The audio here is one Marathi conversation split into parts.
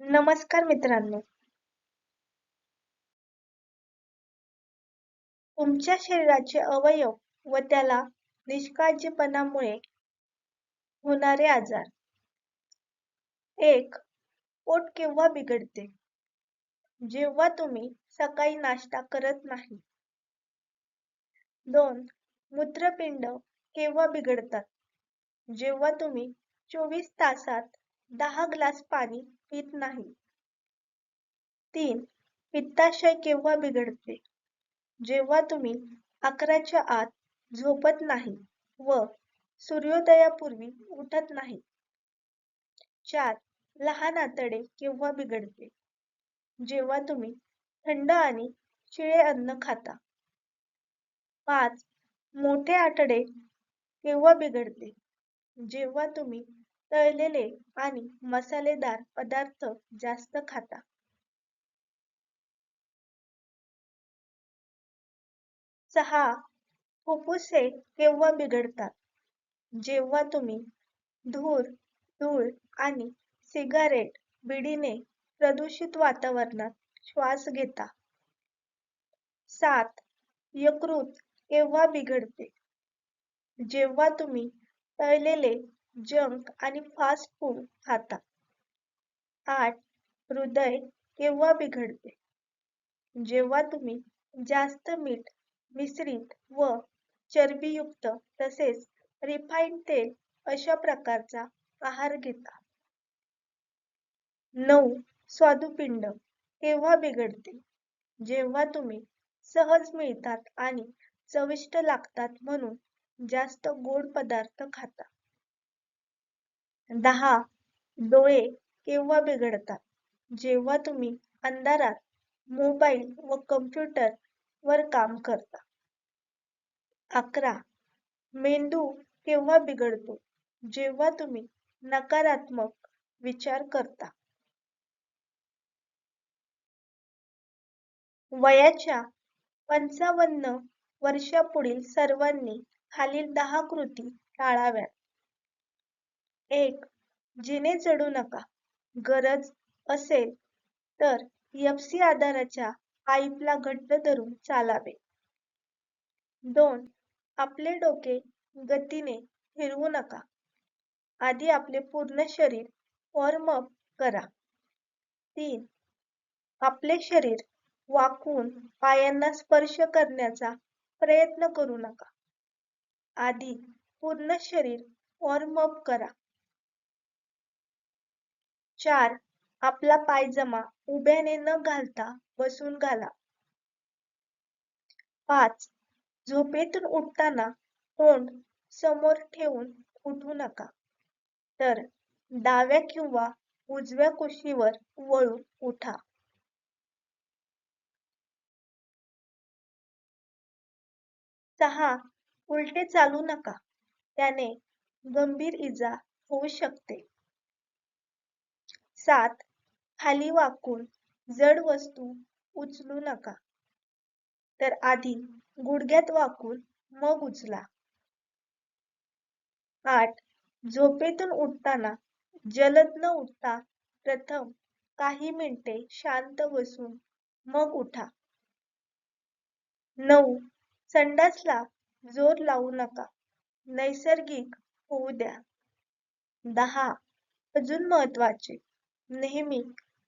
नमस्कार मित्रांनो. तुमच्या शरीराचे अवयव व त्याला निष्काळजीपणामुळे होणारे आजार. एक पोट केव्हा बिघडते? जेव्हा तुम्ही सकाळी नाश्ता करत नाही. दोन मूत्रपिंड केव्हा बिघडतात? जेव्हा तुम्ही चोवीस तासात दहा ग्लास पाणी पित नाही. तीन पित्ताशय केव्हा बिघडते? जेव्हा तुम्ही अकराच्या आत झोपत नाही व सूर्योदयापूर्वी उठत नाही. चार लहान आतडे केव्हा बिघडते? जेव्हा तुम्ही थंड आणि शिळे अन्न खाता. पाच मोठे आतडे केव्हा बिघडते? जेव्हा तुम्ही तळलेले आणि मसालेदार पदार्थ जास्त खाता. सहा फुफ्फुसे केव्हा बिघडतात? जेव्हा तुम्ही धूर धूळ आणि सिगारेट बिडीने प्रदूषित वातावरणात श्वास घेता. सात यकृत केव्हा बिघडते? जेव्हा तुम्ही तळलेले जंक आणि फास्ट फूड खाता आठ हृदय केव्हा बिघडते? जेव्हा तुम्ही जास्त मीठ मिश्रित व चरबीयुक्त तसेच रिफाईंड तेल अशा प्रकारचा आहार घेता. नऊ स्वादुपिंड केव्हा बिघडते? जेव्हा तुम्ही सहज मिळतात आणि चविष्ट लागतात म्हणून जास्त गोड पदार्थ खाता. दहा डोळे केव्हा बिघडतात? जेव्हा तुम्ही अंधारात मोबाईल व कम्प्युटर वर काम करता. अकरा. मेंदू केव्हा बिघडतो? जेव्हा तुम्ही नकारात्मक विचार करता. वयाच्या पंचावन्न वर्षापुढील सर्वांनी खालील दहा कृती टाळाव्यात. एक जिने चढू नका. गरज असेल तर एफसी आधाराच्या पाईपला घट्ट धरून चालावे. दोन आपले डोके गतीने फिरवू नका. आधी आपले पूर्ण शरीर वॉर्मअप करा. तीन आपले शरीर वाकून पायांना स्पर्श करण्याचा प्रयत्न करू नका. आधी पूर्ण शरीर वॉर्मअप करा. चार आपला पायजमा उभ्याने न घालता बसून घाला. पाच झोपेतून उठताना तोंड समोर ठेवून उठू नका. तर डाव्या किंवा उजव्या कुशीवर वळून उठा. सहा उलटे चालू नका. त्याने गंभीर इजा होऊ शकते. सात खाली वाकून जड वस्तू उचलू नका. तर आधी गुडघ्यात वाकून मग उचला. आठ. झोपेतून उठताना जलद न उठता प्रथम काही मिनिटे शांत बसून मग उठा. नऊ. संडासला जोर लावू नका. नैसर्गिक होऊ द्या. दहा. अजून महत्त्वाचे नेहमी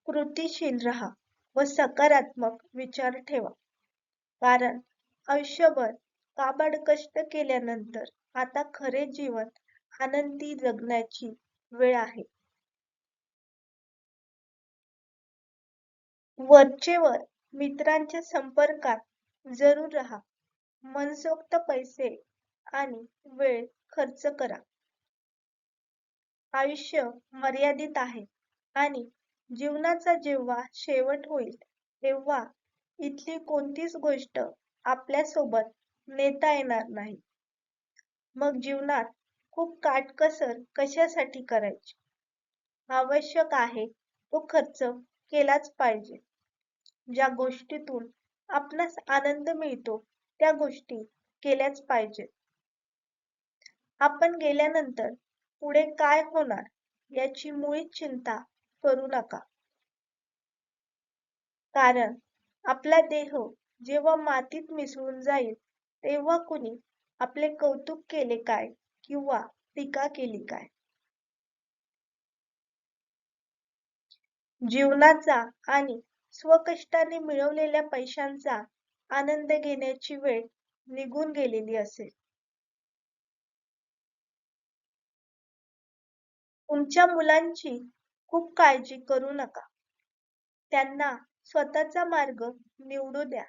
कृतीशील राहा व सकारात्मक विचार ठेवा. कारण आयुष्यभर काबाड कष्ट केल्यानंतर आता खरे जीवन आनंदी जगण्याची वेळ आहे. वरचेवर मित्रांच्या संपर्कात जरूर राहा. मनसोक्त पैसे आणि वेळ खर्च करा. आयुष्य मर्यादित आहे. आणि जीवनाचा जेव्हा शेवट होईल तेव्हा इथली कोणतीच गोष्ट आपल्यासोबत नेता येणार नाही. मग जीवनात खूप काटकसर कशासाठी करायची? आवश्यक आहे तो खर्च केलाच पाहिजे. ज्या गोष्टीतून आपणास आनंद मिळतो त्या गोष्टी केल्याच पाहिजेत. आपण गेल्यानंतर पुढे काय होणार याची मुळीच चिंता करू नका. कारण आपला देह जेव्हा मातीत मिसळून जाईल तेव्हा कुणी आपले कौतुक केले काय किंवा टीका केली काय? जीवनाचा आणि स्वकष्टाने मिळवलेल्या पैशांचा आनंद घेण्याची वेळ निघून गेलेली असेल. तुमच्या मुलांची खूप काळजी करू नका. त्यांना स्वतःचा मार्ग निवडू द्या.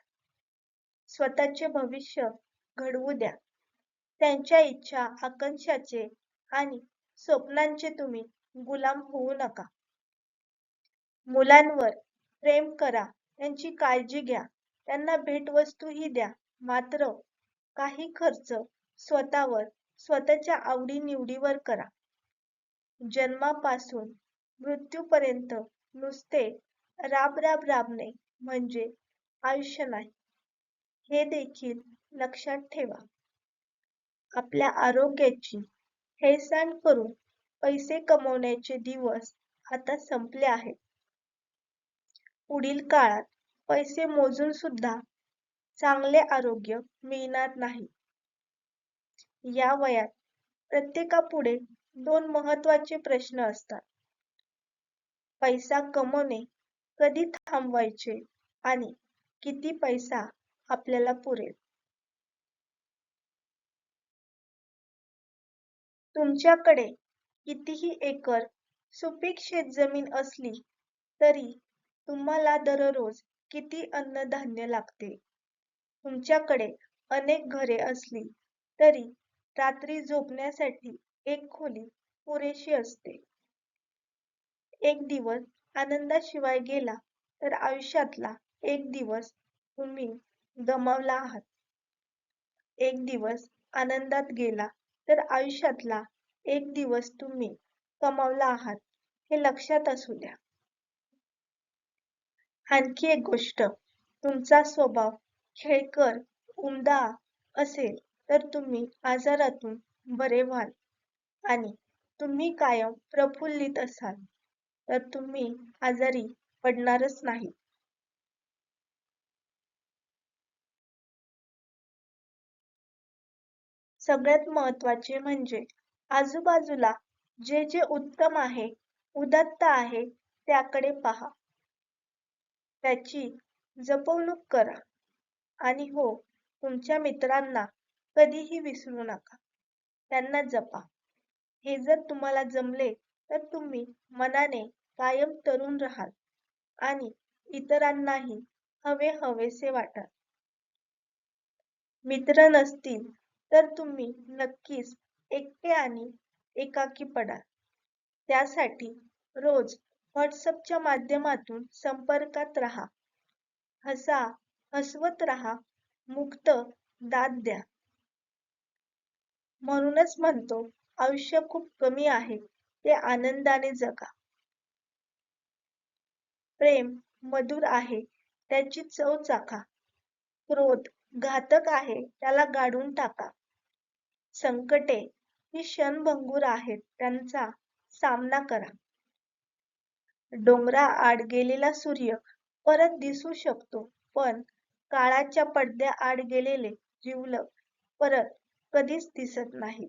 स्वतःचे भविष्य घडवू द्या. त्यांच्या इच्छा आकांक्षाचे आणि स्वप्नांचे तुम्ही गुलाम होऊ नका. मुलांवर प्रेम करा त्यांची काळजी घ्या त्यांना भेटवस्तूही द्या मात्र काही खर्च स्वतःवर स्वतःच्या आवडी निवडीवर करा. जन्मापासून मृत्यूपर्यंत नुसते राब राब राबणे म्हणजे आयुष्य नाही. हे देखील लक्षात ठेवा. आपल्या आरोग्याची हेळसांड करून पैसे कमवण्याचे दिवस आता संपले आहेत. पुढील काळात पैसे मोजून सुद्धा चांगले आरोग्य मिळणार नाही. या वयात प्रत्येकापुढे दोन महत्त्वाचे प्रश्न असतात. पैसा कमवणे कधी थांबवायचे आणि किती पैसा आपल्याला पुरेल? तुमच्याकडे कितीही एकर सुपीक शेतजमीन असली तरी तुम्हाला दररोज किती अन्नधान्य लागते? तुमच्याकडे अनेक घरे असली तरी रात्री झोपण्यासाठी एक खोली पुरेशी असते. एक दिवस आनंदाशिवाय गेला तर आयुष्यातला एक दिवस तुम्ही गमावला आहात. एक दिवस आनंदात गेला तर आयुष्यातला एक दिवस तुम्ही कमावला आहात हे लक्षात असू द्या. आणखी एक गोष्ट तुमचा स्वभाव खेळकर उमदा असेल तर तुम्ही आजारातून बरे व्हाल आणि तुम्ही कायम प्रफुल्लित असाल. तर तुम्ही आजारी पडणारच नाही. सगळ्यात महत्त्वाचे म्हणजे आजूबाजूला जे जे उत्तम आहे उदत्त आहे त्याकडे पहा. त्याची जपवणूक करा. आणि हो तुमच्या मित्रांना कधीही विसरू नका. त्यांना जपा. हे जर तुम्हाला जमले तर तुम्ही मनाने कायम तरुण राहाल आणि इतरांनाही हवे हवेसे वाटाल. मित्र नसतील तर तुम्ही नक्कीच एकटे आणि एकाकी पडाल. त्यासाठी रोज व्हॉट्सअपच्या माध्यमातून संपर्कात राहा. हसा हसवत राहा मुक्त दाद द्या. म्हणूनच म्हणतो आयुष्य खूप कमी आहे. ते आनंदाने जगा. प्रेम मधुर आहे त्याची चव चाखा. क्रोध घातक आहे त्याला गाडून टाका. संकटे ही क्षणभंगूर आहेत त्यांचा सामना करा. डोंगरा आड गेलेला सूर्य परत दिसू शकतो पण काळाच्या पडद्या आड गेलेले जिवलग परत कधीच दिसत नाही